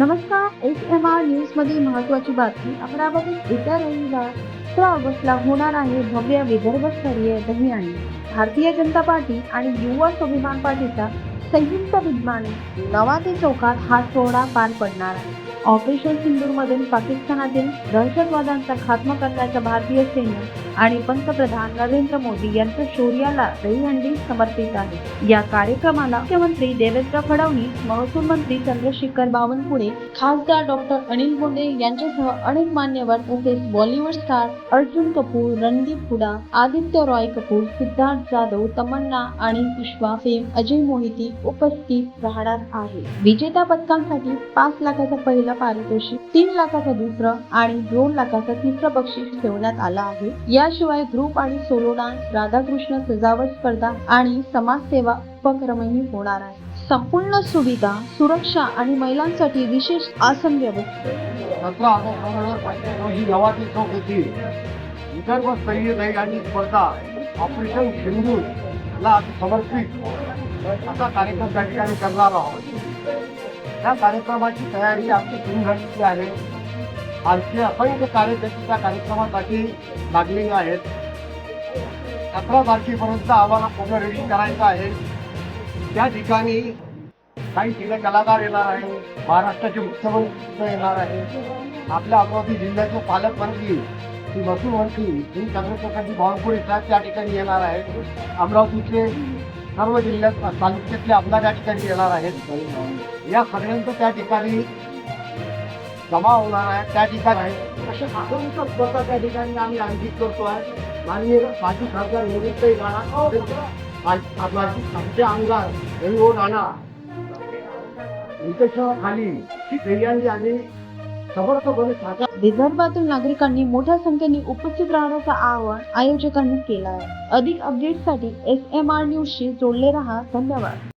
नमस्कार S M R न्यूजमध्ये महत्वाची बातमी अमरावतीत येत्या रविवार सतरा ऑगस्टला होणार आहे भव्य विदर्भस्तरीय दहीहंडी. भारतीय जनता पार्टी आणि युवा स्वाभिमान पार्टीचा संयुक्त विद्यमाने नवादी चौकात हा सोहळा पार पडणार आहे. ऑपरेशन सिंदूरमधील पाकिस्तानातील दहशतवादांचा खात्मा करण्याच्या भारतीय सैन्य आणि पंतप्रधान नरेंद्र मोदी यांच्या शौर्याला दहीहंडी समर्पित आहे. या कार्यक्रमाला मुख्यमंत्री देवेंद्र फडणवीस महसूल मंत्री चंद्रशेखर बावनकुळे खासदार डॉक्टर अनिल बोंडे यांच्यासह अनेक मान्यवर तसेच बॉलिवूड स्टार अर्जुन कपूर रणदीप हुडा आदित्य रॉय कपूर सिद्धार्थ जाधव तमन्ना आणि पुष्पा फेम अजय मोहिती उपस्थित राहणार आहे विजेत्या पदकांसाठी पाच लाखाचा पहिला पारितोषिक तीन लाखाचा दुसरं आणि दोन लाखाचा तिसरं बक्षीस ठेवण्यात आला आहे. या याशिवाय ग्रुप आणि सोलो डान्स राधाकृष्ण सजावट स्पर्धा आणि समाजसेवा उपक्रमही होणार आहे संपूर्ण सुविधा सुरक्षा आणि महिलांसाठी विशेष आसन व्यवस्था. सतरा चौक येथील स्पर्धा ऑपरेशन ला समर्पित. असा कार्यक्रम त्या ठिकाणी करणार आहोत. या कार्यक्रमाची तयारी आमची सुरू झालेली आहे. आणखी असंख्य कार्यकर्ते त्या कार्यक्रमासाठी लागलेले आहेत. अकरा तारखेपर्यंत आम्हाला पूर्ण रेडी करायचं आहे. त्या ठिकाणी काही सिने कलाकार येणार आहे महाराष्ट्राचे मुख्यमंत्री येणार आहे आपल्या अमरावती जिल्ह्याचे पालकमंत्री ती महसूल मंत्री ही चंद्रशेखरजी बावनकुळे साहेब त्या ठिकाणी येणार आहेत. अमरावतीचे सर्व जिल्ह्यात तालुक्यातले आमदार या ठिकाणी येणार आहेत. या सगळ्यांचं त्या ठिकाणी जमा होणार आहे त्या ठिकाणी. अशा असंख्य स्पर्धा त्या ठिकाणी आम्ही आयोजित करतो आहे. माननीय माजी खासदार निवृत्तही राणा माजी आमचे आमदार रवी राणा यांच्या खाली ही विदर्भातील नागरिकांनी मोठ्या संख्येने उपस्थित राहण्याचं आवाहन आयोजकांनी केलं आहे. अधिक अपडेटसाठी एस एम आर न्यूजशी जोडले रहा. धन्यवाद.